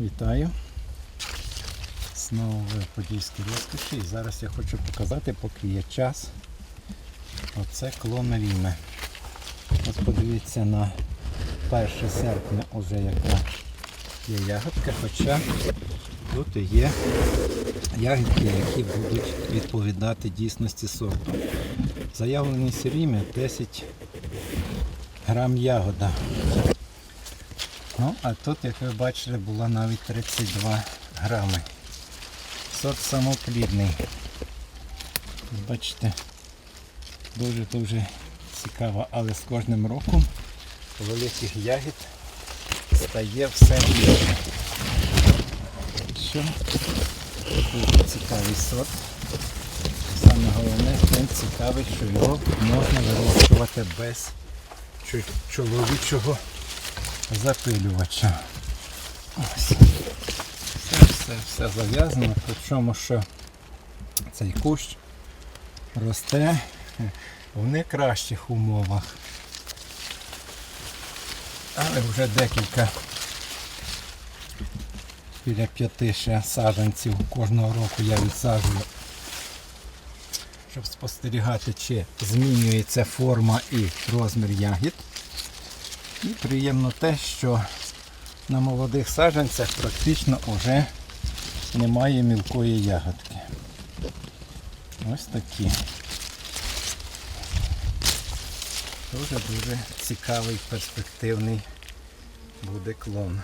Вітаю. Знову в Подільській розкоші. І зараз я хочу показати, поки є час. Оце клон Ріме. Ось подивіться на 1 серпня вже яка є ягодка, хоча тут є ягідки, які будуть відповідати дійсності сорту. Заявленість Ріми 10 грам ягода. Ну, а тут, як ви бачили, було навіть 32 грами. Сорт самоплідний. Бачите, дуже-дуже цікаво, але з кожним роком великих ягід стає все більше. Що? Дуже цікавий сорт. Саме головне, він цікавий, що його можна вирощувати без чо- чоловічого запилювача. Ось. Все, все, все зав'язано, причому що цей кущ росте в не кращих умовах. Але вже декілька біля п'яти ще саджанців кожного року я відсаджую, щоб спостерігати, чи змінюється форма і розмір ягід. І приємно те, що на молодих саджанцях практично вже немає мілкої ягодки. Ось такі. Дуже-дуже цікавий перспективний буде клон.